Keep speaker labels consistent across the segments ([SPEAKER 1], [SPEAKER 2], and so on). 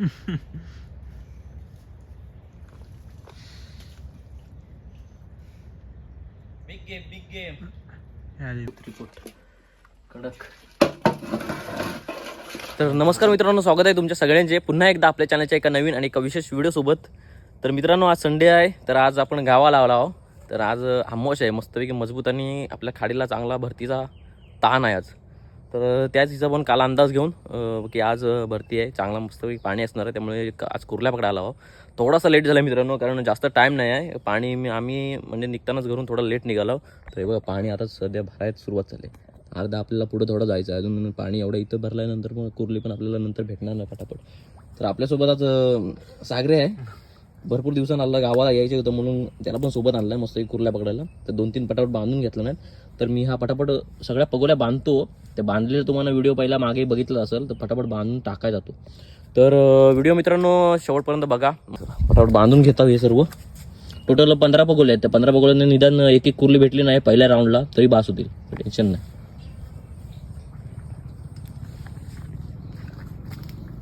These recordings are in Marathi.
[SPEAKER 1] बिग गेम बिग गेम
[SPEAKER 2] आली.
[SPEAKER 1] कडक. तर नमस्कार मित्रांनो स्वागत आहे तुमच्या सगळ्यांचे. पुन्हा एकदा आपल्या चॅनलच्या एका नवीन आणि एका विशेष व्हिडिओसोबत तर मित्रांनो आज संडे आहे. तर आज आपण गावाला आलो आहो तर आज आमोश आहे. मस्तपैकी मजबूत आणि आपल्या खाडीला चांगला भरतीचा ताण आहे आज. तर त्याच हिशोबाने काल अंदाज घेऊन की आज भरती आहे. चांगला मस्तपैकी पाणी असणार आहे. त्यामुळे आज कुर्ल्या पकडायला आला हो. थोडासा लेट झाला मित्रांनो कारण जास्त टाईम नाही आहे. पाणी मी आम्ही म्हणजे निघतानाच घरून थोडा लेट निघालो. तर बघा पाणी आता सध्या भरायला सुरुवात झाली. अर्धा आपल्याला पुढे थोडं जायचं आहे. अजून पाणी एवढं इथं भरल्यानंतर मग कुर्ली पण आपल्याला नंतर भेटणार नाही पटापट. तर आपल्यासोबत आज सागरे आहे. भरपूर दिवसांना आला गावाला यायचं होतं म्हणून त्याला पण सोबत आणलं आहे मस्त एक कुर्ल्या पकडायला. तर दोन तीन पटापट बांधून घेतलं नाही. तर मी हा पटापट सगळ्या पगोल्या बांधतो. ते बांधलेलं तुम्हाला व्हिडिओ पहिला मागे बघितला असेल तर पटापट बांधून टाकाय जातो. तर व्हिडिओ मित्रांनो शेवटपर्यंत बघा. पटापट बांधून घेता हे सर्व. टोटल पंधरा पगोले आहेत. त्या पंधरा पगोल्यांना निदान एक एक कुर्ली भेटली नाही पहिल्या राऊंडला तरी बास होतील. टेन्शन नाही.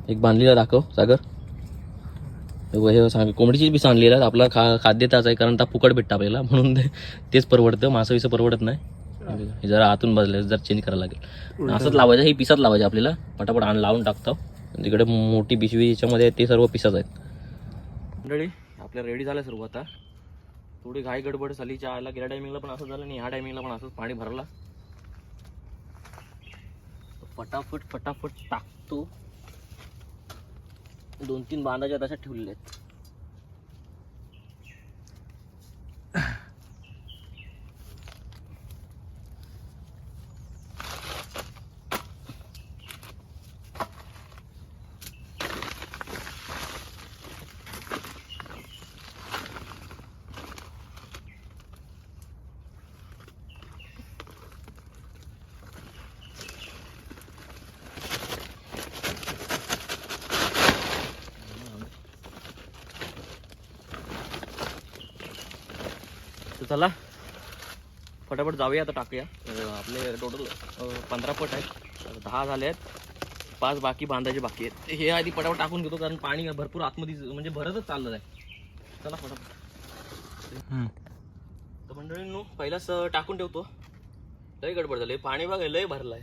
[SPEAKER 1] एक बांधलेला दाखव सागर. हे सांग कोंबडीची बी सांगलेलं. आपला खा खाद्य त्याच आहे कारण त्या फुकट भेटतं आपल्याला. म्हणून तेच परवडतं. मासं विसं परवडत नाही. हे जरा आतून बसले जरा चेंज करायला लागेल. असंच लावायचं हे पिसात लावायचे आपल्याला. पटापट आण लावून टाकतो. तिकडे मोठी पिशवी याच्यामध्ये ते सर्व पिसाच आहेत. मंडळी आपल्या रेडी झालं सर्व आता. थोडी घाई गडबड झाली चहाला गेल्या टायमिंगला पण असं झालं आणि ह्या टायमिंगला पण असंच पाणी भरला. फटाफट फटाफट टाकतो. दोन तीन बांधाच्या तशा ठेवलेल्या आहेत. तर चला फटाफट जाऊया आता टाकूया. आपले टोटल पंधरा फट आहेत. दहा झाले आहेत. पाच बाकी बांधायचे बाकी आहेत. हे आधी फटाफट टाकून घेतो कारण पाणी भरपूर आतमध्ये म्हणजे भरतच चाललं आहे चला फटाफट. तर मंडळींनो पहिलाच टाकून ठेवतो. लय गडबड झाली. पाणी बघा लय भरलाय.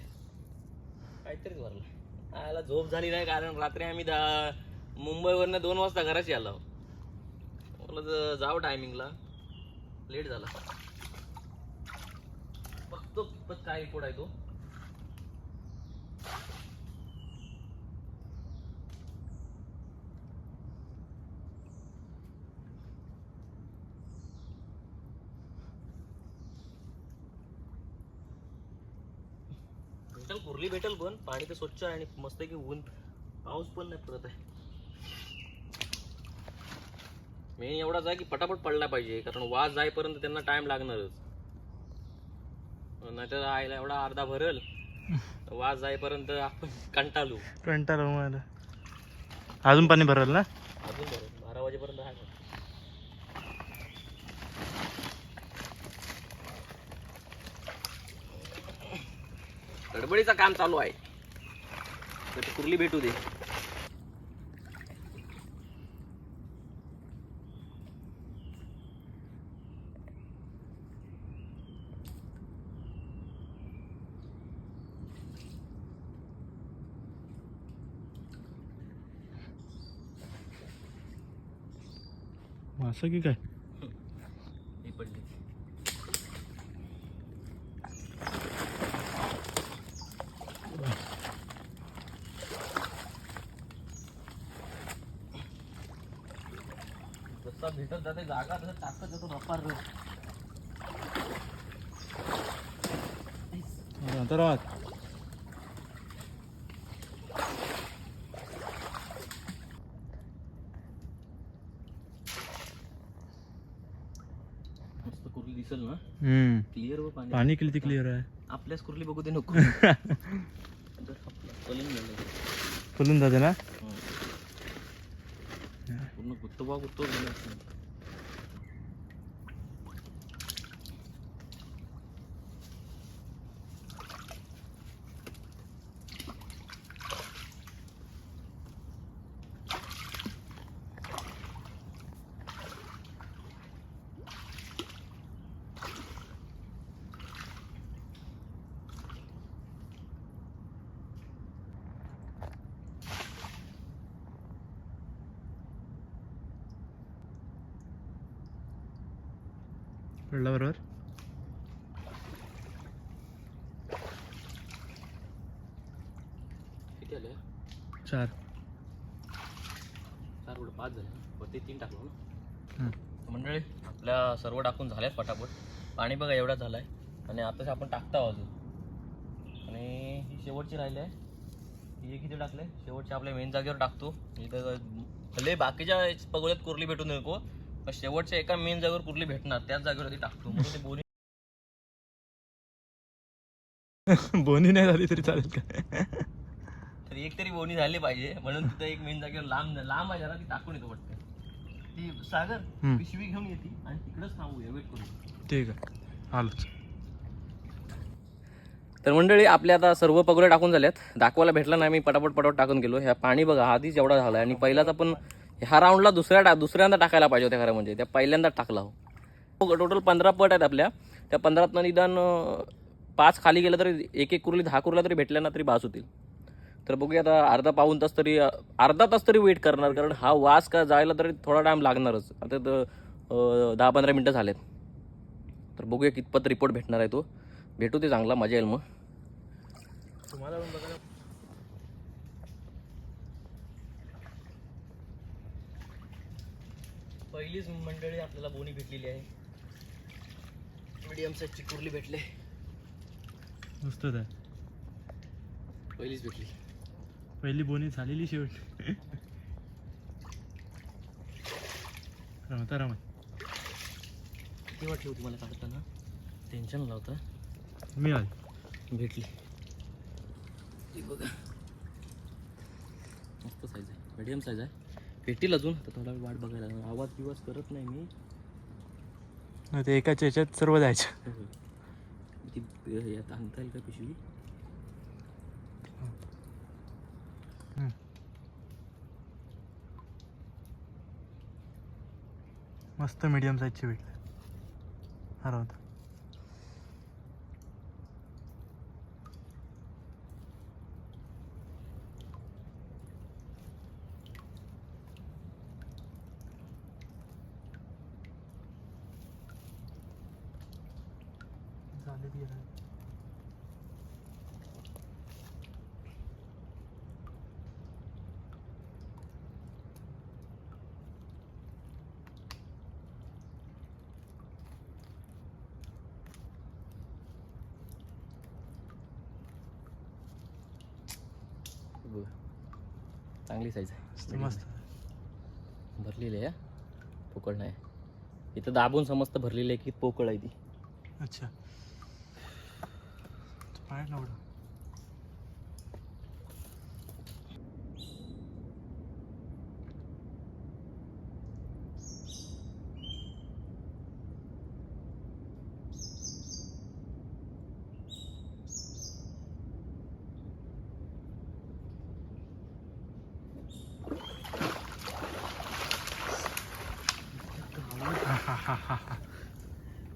[SPEAKER 1] काहीतरीच भरलं आला झोप झाली नाही कारण रात्री आम्ही दा मुंबईवरनं दोन वाजता घराची आलो. ज- जाऊ टायमिंगला लेट झाला. बघतो कितपत काय इम्पोर्ट आहे तो. भेटल कुर्ली भेटल पण. पाणी तर स्वच्छ आहे आणि मस्त की ऊन. पाऊस पण नाही पडत आहे. मेन एवढाच आहे की पटापट पडला पाहिजे कारण वाज जाईपर्यंत त्यांना टाइम लागणारच. नाहीतर आईला एवढा अर्धा भरल वाज जाईपर्यंत आपण कंटाळू.
[SPEAKER 2] कंटाळा मला. अजून पाणी भरल ना?
[SPEAKER 1] अजून भरल. बारा वाजेपर्यंत आहे. गडबडीचं काम चालू आहे. कुर्ली भेटू दे.
[SPEAKER 2] असं की काय?
[SPEAKER 1] भेटत जाते जागा तसं टाकत जातो रपार
[SPEAKER 2] तर
[SPEAKER 1] मस्त कुर्ली दिसेल ना
[SPEAKER 2] हम्म
[SPEAKER 1] क्लिअर व पाणी.
[SPEAKER 2] पाणी किती क्लिअर आहे?
[SPEAKER 1] आपल्याच कुर्ली बघू दे नको.
[SPEAKER 2] फुलून जाते ना.
[SPEAKER 1] पूर्ण गुत्तो झालं असं.
[SPEAKER 2] पडला बरोबर
[SPEAKER 1] किती आले?
[SPEAKER 2] चार.
[SPEAKER 1] चार पाच झाले. वरती तीन टाकलो ना. मंडळी आपल्या सर्व टाकून झाल्यात पटापट पाणी बघा एवढा झालाय. आणि आताच आपण टाकता अजून. आणि ही शेवटची राहिली आहे. ही किती टाकले? शेवटची आपल्या मेन जागेवर टाकतो. इथं भले बाकीच्या पगोल्यात कुर्ली भेटू नको. शेवटच्या एका मेन जागेवर कुर्ली भेटणार? त्याच जागेवरती टाकतो. म्हणून ते बोनी
[SPEAKER 2] बोनी नाही झाली तरी चालेल का
[SPEAKER 1] तर एक तरी बोनी झाली पाहिजे. म्हणून तिथं एक मेन जागेवर लांब लांब आहे जरा ती टाकून येतो वाटतं ती सागर
[SPEAKER 2] हम्म.
[SPEAKER 1] पिशवी घेऊन येते आणि तिकडच थांबूया वेट करू
[SPEAKER 2] ठीक आहे. आलोच
[SPEAKER 1] तर मंडळी आपल्या आता सर्व पगोल्या टाकून झाल्यात दाखवायला भेटला नाही मी पटापट पटापट टाकून गेलो. ह्या पाणी बघा आधीच एवढा झाला आणि पहिलाच आपण ह्या राऊंडला दुसऱ्या टा दुसऱ्यांदा टाकायला पाहिजे होत्या खरं म्हणजे. त्या पहिल्यांदा टाकला हो. टोटल पंधरा पट आहेत आपल्या. त्या पंधरातनं निदान पाच खाली गेलं तरी एक एक कुरली दहा कुरला तरी भेटल्या ना तरी बास होतील. तर बघूया आता अर्धा पाऊन तास तरी अर्धा तास तरी वेट करणार कारण हा वास का जायला तरी थोडा टाईम लागणारच. आता तर दहा पंधरा मिनटं झालेत. तर बघूया कितपत रिपोर्ट भेटणार आहे तो. भेटू ते चांगला मजा येईल मग.
[SPEAKER 2] तुम्हाला पण बघायला
[SPEAKER 1] पहिलीच मंडळी आपल्याला बोनी भेटलेली आहे. मीडियम साईजची कुर्ली भेटले. पहिलीच भेटली.
[SPEAKER 2] पहिली बोनी झालेली शेवट. रमता रमत.
[SPEAKER 1] किती वाटली होती मला काढताना टेन्शन लावतं
[SPEAKER 2] मी आली.
[SPEAKER 1] भेटली. बघा. मस्त साईज आहे. मीडियम साईज आहे. भेटील अजून. तर थोडा वेळ वाट बघायला लागणार. आवाज बिवाज करत नाही मी.
[SPEAKER 2] नाही ते एकाच्या याच्यात सर्व जायचं.
[SPEAKER 1] ती अं, यात आणता येईल का पिशवी?
[SPEAKER 2] हम्म. मस्त मीडियम साईजची भेटले. हा होता झालेली आहे
[SPEAKER 1] बघा. चांगली साईज आहे.
[SPEAKER 2] मस्त.
[SPEAKER 1] भरलेली आहे. पोकळ नाही. इथं दाबून समजतं भरलेली आहे की पोकळ आहे ती.
[SPEAKER 2] अच्छा पाय नवडा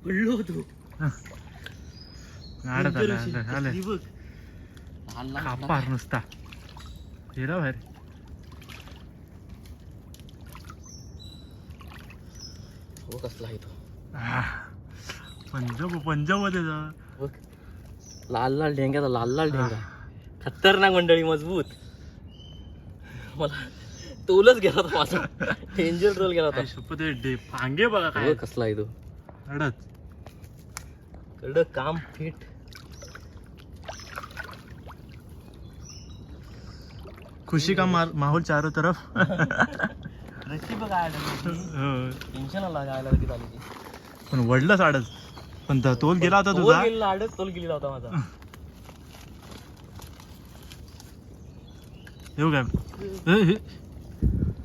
[SPEAKER 1] पडलो होतो
[SPEAKER 2] आडत आलं आलं
[SPEAKER 1] बघ.
[SPEAKER 2] कापार नुसता. हिरा बाहेर.
[SPEAKER 1] हो कसला आहे तो?
[SPEAKER 2] पंजाब पंजाबमध्ये जा.
[SPEAKER 1] बघ. लाल लाल ढेंग्याचा लाल लाल ढेंगा. खतरनाक मंडळी मजबूत. मला तोलच गेला होता माझा. डेंजर रोल गेला होता.
[SPEAKER 2] शपथ पांगे बघा काय.
[SPEAKER 1] बघ कसला आहे तो.
[SPEAKER 2] अडत
[SPEAKER 1] कडक काम फिट.
[SPEAKER 2] खुशी का मार- माहोल चारों तरफ?
[SPEAKER 1] रशी बघा
[SPEAKER 2] हो.
[SPEAKER 1] टेन्शन आला गायला
[SPEAKER 2] पण वडलंच आडच पण तो- तोल गेला होता तुझा?
[SPEAKER 1] गेलेला आडच तोल गेलेला होता माझा.
[SPEAKER 2] येऊ काय? हे.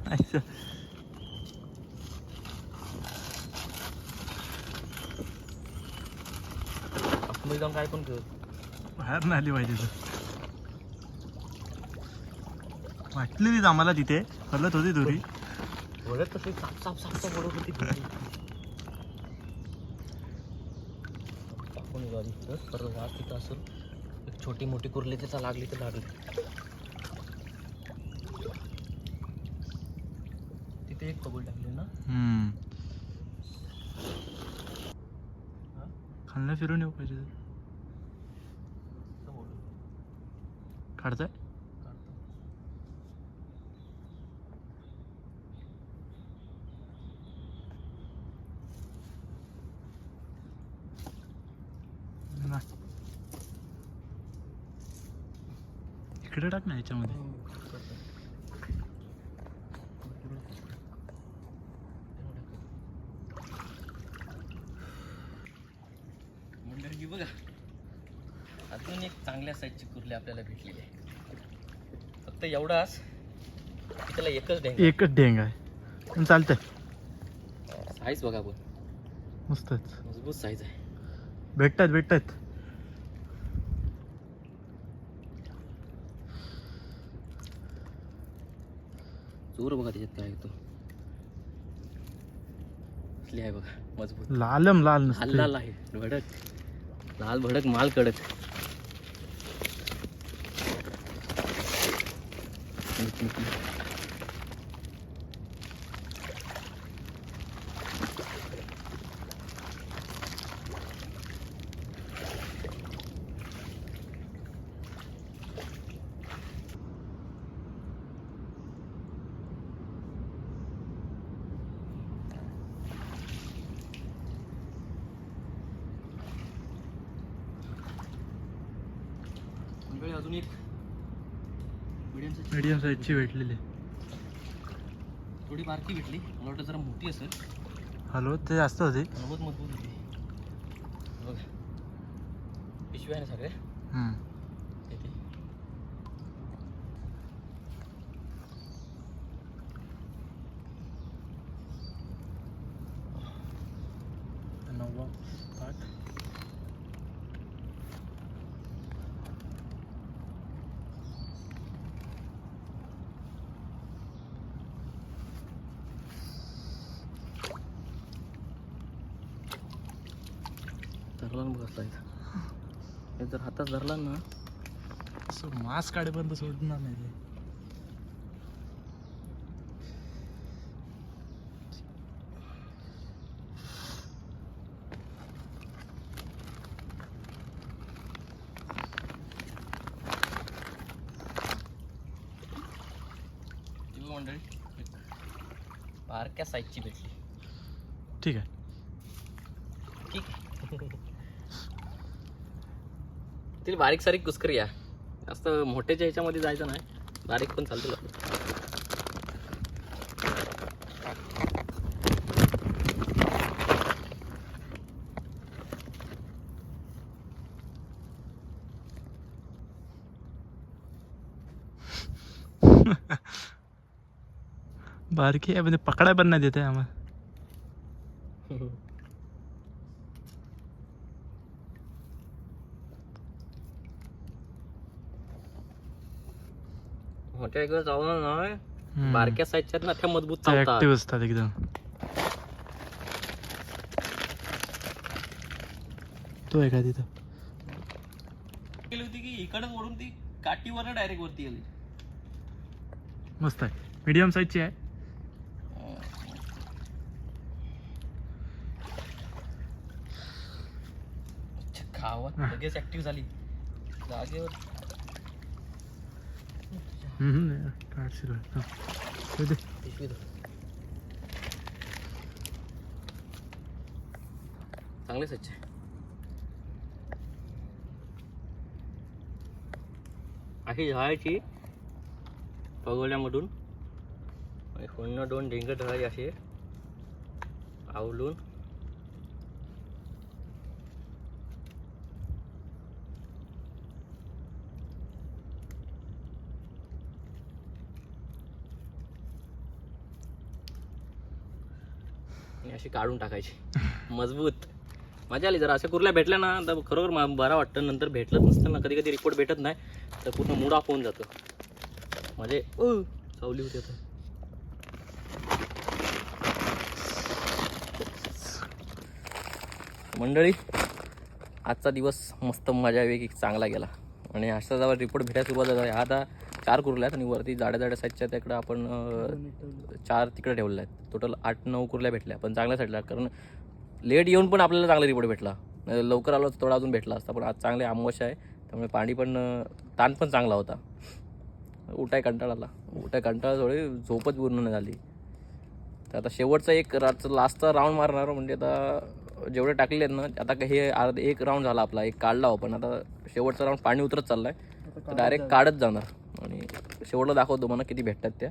[SPEAKER 2] अच्छा.
[SPEAKER 1] आपण जाऊन काय पण ठेव
[SPEAKER 2] बाहेर नाही आली पाहिजे तर. वाटलेलीच आम्हाला तिथे. हलत होती दोरी
[SPEAKER 1] ओळख तशी साप साप साप साप ओळख होती. टाकून येऊ आधी इथं. परत वास तिथं असेल एक छोटी मोठी कुर्ली तिथं लागली तर लागली. तिथे एक कबूल टाकली ना?
[SPEAKER 2] हम्म. खालनं फिरून येऊ पाहिजे काढताय? ना. इकडे टाक ना याच्यामध्ये.
[SPEAKER 1] मंडळी बघा. अजून एक चांगल्या साईजची कुर्ली आपल्याला भेटलेली आहे. फक्त एवढाच त्याला एकच डेंग
[SPEAKER 2] एकच ढेंग आहे. चालतंय.
[SPEAKER 1] साईज बघा पण
[SPEAKER 2] मस्तच.
[SPEAKER 1] मजबूत साईज आहे.
[SPEAKER 2] भेटतात भेटतात.
[SPEAKER 1] चूर बघा त्याच्यात काय येतो आहे बघा मजबूत.
[SPEAKER 2] लालम लाल
[SPEAKER 1] लाल आहे भडक लाल भडक माल कडक मंडळी अजून एक medium size ची
[SPEAKER 2] मीडियम साईजची भेटलेली.
[SPEAKER 1] थोडी बारकी भेटली. मला वाटतं जरा मोठी असेल.
[SPEAKER 2] हॅलो ते जास्त होते.
[SPEAKER 1] बहुत मजबूत होती. पिशव्या आहे ना सगळ्या
[SPEAKER 2] हम्म.
[SPEAKER 1] इथे
[SPEAKER 2] नववा पाठ
[SPEAKER 1] धरला ना बघ असला इथं. हातात धरला ना.
[SPEAKER 2] असं मास काढेपर्यंत सोडणार नाही ते.
[SPEAKER 1] मंडळी. साईजची भेटली.
[SPEAKER 2] ठीक आहे.
[SPEAKER 1] तिला बारीक सारीक कुस्करी या. जास्त मोठ्याच्या ह्याच्यामध्ये जायचं नाही. बारीक पण चालतो आपलं.
[SPEAKER 2] बारकी आहे म्हणजे पकडाय पण नाही देते आम्हाला.
[SPEAKER 1] मोठ्या इकडे चालणार नाही. बारक्या साईजच्या ना त्या मजबूत
[SPEAKER 2] ते
[SPEAKER 1] चालतात.
[SPEAKER 2] ऍक्टिव्ह असतात एकदम. तो आहे का तिथं?
[SPEAKER 1] गेली होती की ओढून ती काठीवर डायरेक्ट वरती
[SPEAKER 2] मस्त आहे. मीडियम साईजची आहे.
[SPEAKER 1] खावा. लगेच ऍक्टिव्ह झाली. जागेवर.
[SPEAKER 2] आठशे रुपये. हा.
[SPEAKER 1] चांगले सच्चे अशी झळायची पगवल्यामधून आणि पुन्हा दोन ढेंग ढळायचे असे आवलून आणि अशी काढून टाकायची. मजबूत. मजा आली जरा अशा कुर्ल्या भेटल्या ना तर खरोखर बरा बरं वाटतं. नंतर भेटलंच नसतं ना कधी कधी रिपोर्ट भेटत नाही तर पूर्ण मूड ऑफ होऊन जातो. म्हणजे सावली होती आता. मंडळी आजचा दिवस मस्त मजा मजापैकी चांगला गेला. आणि अशा जवळ रिपोर्ट भेटायला सुरुवात झाला. आता चार कुर्ल्या आहेत आणि वरती जाड्या जाड्या साईजच्या तिकडं आपण चार तिकडे ठेवल्या आहेत. टोटल आठ नऊ कुर्ल्या भेटल्या पण चांगल्या साईडला कारण लेट येऊन पण आपल्याला चांगला रिपोर्ट भेटला. लवकर आलो थोडा अजून भेटला असता पण आज चांगले आमवश आहे. त्यामुळे पाणी पण ताण पण चांगला होता. उठाय कंटाळा आला उठाय कंटाळा थोडी झोपच पूर्ण नाही झाली. तर आता शेवटचा एक रातचा लास्टचा राऊंड मारणार म्हणजे आता जेवढे टाकले आहेत ना आता का हे अर्ध एक राऊंड झाला आपला एक काढला आपण. आता शेवटचा राऊंड पाणी उतरत चाललाय. तर डायरेक्ट काढत जाणार. आणि शेवटला दाखवतो मला किती भेटतात त्या.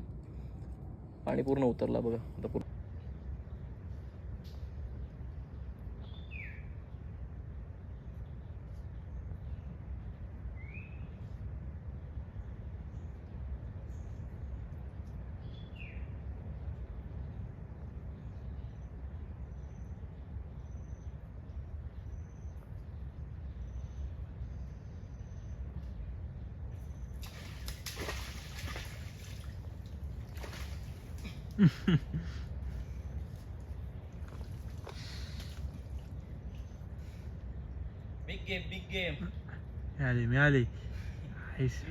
[SPEAKER 1] पाणी पूर्ण उतरला बघा. आता पूर्ण बिग गेम बिग गेम
[SPEAKER 2] मिळाली मिळाली आईस.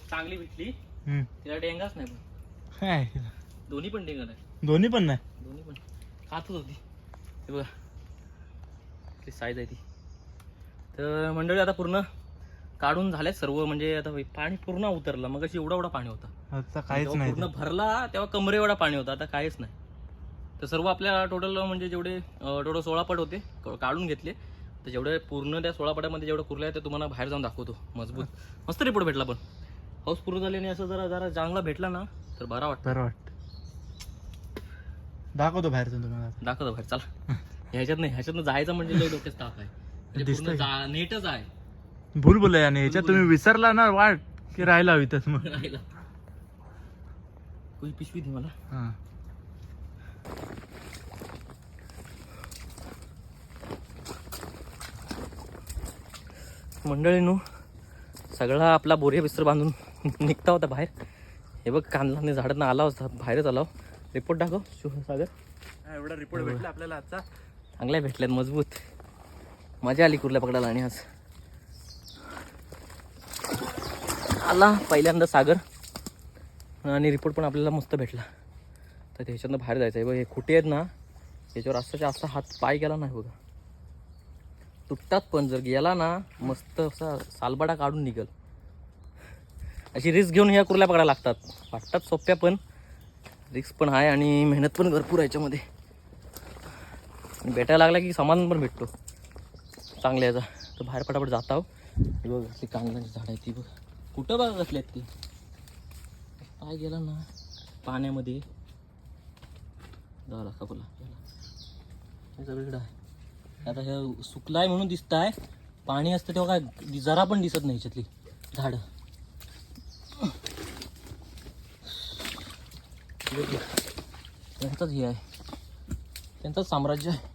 [SPEAKER 1] चांगली भेटली.
[SPEAKER 2] हम्म.
[SPEAKER 1] तिला डेंगाच नाही पण.
[SPEAKER 2] काय?
[SPEAKER 1] दोन्ही पण डेंगा नाही
[SPEAKER 2] दोन्ही पण नाही?
[SPEAKER 1] दोन्ही पण. खातच होती. हे बघा. ती साईज आहे ती. तर मंडळी आता पूर्ण काढून झाले सर्व म्हणजे आता पाणी पूर्ण उतरलं. मग एवढा एवढा पाणी होता.
[SPEAKER 2] काहीच नाही
[SPEAKER 1] पूर्ण भरला तेव्हा कमरे एवढा पाणी होता. आता काहीच नाही. तर सर्व आपल्या टोटल म्हणजे जेवढे टोटल सोळा पट होते काढून घेतले. तर जेवढे पूर्ण त्या सोळा पटामध्ये जेवढं कुरले ते तुम्हाला बाहेर जाऊन दाखवतो. मजबूत. मस्त रिपोर्ट भेटला पण. पाऊस पूर्ण झाले आणि असं जरा जरा चांगला भेटला ना तर बरा वाटतं.
[SPEAKER 2] बरं वाटत. दाखवतो बाहेरचं तुम्हाला.
[SPEAKER 1] दाखवतो बाहेर. चला. ह्याच्यात नाही ह्याच्यातनं जायचं म्हणजे लय डोक्यात ताप आहे. म्हणजे नेटच आहे.
[SPEAKER 2] भूल बोलय आणि ह्याच्यात तुम्ही विसरला ना वाट की राहायला हवी तस मग.
[SPEAKER 1] राहिला. कोणी पिशवी दे मला.
[SPEAKER 2] हा.
[SPEAKER 1] मंडळीनो सगळा आपला बोरिया बिस्तर बांधून निघता होता बाहेर. हे बघ कांदला झाडांना आला होता बाहेरच आला रिपोर्ट दाखव शिवसागर.
[SPEAKER 2] एवढा रिपोर्ट भेटला आपल्याला आजचा.
[SPEAKER 1] चांगल्या भेटल्यात मजबूत. मजा आली कुर्ल्या पकडायला आणि आज. आला पहिल्यांदा सागर. आणि रिपोर्ट पण आपल्याला मस्त भेटला. तर त्याच्यातनं बाहेर जायचं आहे बघ हे खुटे आहेत ना त्याच्यावर असाच्या असा हात पाय गेला नाही बघा. तुटतात पण जर गेला ना मस्त असा सालबाडा काढून निघल. अशी रिस्क घेऊन ह्या कुर्ल्या पकडायला लागतात. वाटतात सोप्या पण. रिस्क पण आहे आणि मेहनत पण भरपूर आहे याच्यामध्ये. भेटायला लागला की समाधान पण भेटतो. चांगल्या याचा. तर बाहेर पटापट जात आहो. बघ ती कांगलाची झाड आहे ती बघ. कुठं बघा कसली आहेत पाय काय गेला ना? पाण्यामध्ये. झाला कपला हे सगळीकडं आहे. आता हे सुकलाय म्हणून दिसत आहे पाणी असतं तेव्हा काय जरा पण दिसत नाही याच्यातली. झाडं. त्यांचंच हे आहे. त्यांचंच साम्राज्य आहे.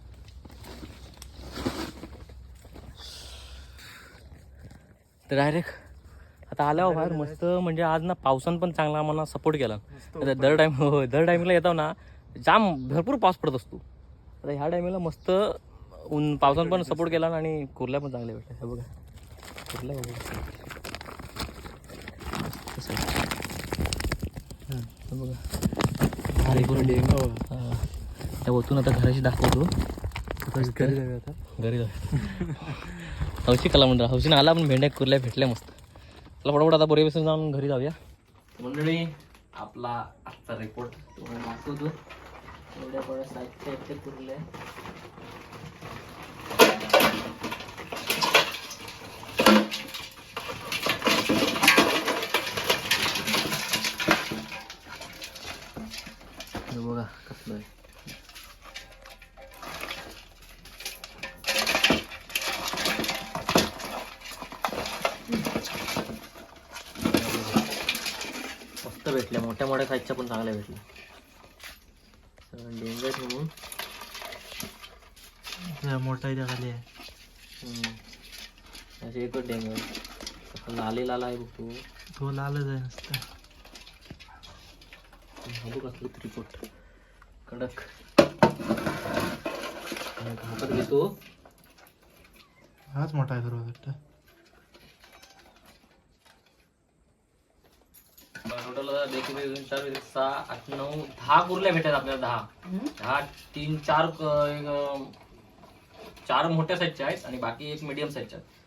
[SPEAKER 1] डायरेक्ट आता आल्यावर बाहेर मस्त म्हणजे आज ना पावसानं पण चांगला आम्हाला सपोर्ट केला. आता दर टाईम हो दर टायमिंगला येतो ना जाम भरपूर पाऊस पडत असतो. आता ह्या टायमिंगला मस्त ऊन पावसानं पण सपोर्ट केला आणि कुर्ल्या पण चांगल्या भेटल्या. हे बघा. कुर्ल्या बघा? हे. हा. त्या वतून आता घराशी दाखवतो. घरी जाऊ हौशी कला मंडळ हौशीनं आला पण भेंड्या कुर्ल्या भेटल्या मस्त. चला फटाफट आता बोरे बसून जाऊन घरी जाऊया. मंडळी आपला आजचा रिपोर्ट तुम्हाला दाखवतो. एवढ्या बरं साहित्य आहेत ते कुर्ल्या बघा कसलं आहे मस्त भेटल्या मोठ्या मोठ्या साईजच्या पण चांगल्या भेटल्या. डेंजर म्हणून.
[SPEAKER 2] मोठा इथे खाली आहे.
[SPEAKER 1] असे एकच कसं लाले लाला आहे बघ तू.
[SPEAKER 2] तो लालच आहे नुसता.
[SPEAKER 1] बघू कसलं त्रिपोट कडक. हातात घेतो.
[SPEAKER 2] हाच मोठा आहे सर्वात वाटतं
[SPEAKER 1] टोटल देखील दोन चार एक, सहा आठ नऊ दहा कुर्ल्या भेटतात आपल्याला दहा. दहा तीन चार क- एक, अं, चार मोठ्या साईजच्या आहेत आणि बाकी एक मिडियम साईजच्या आहेत.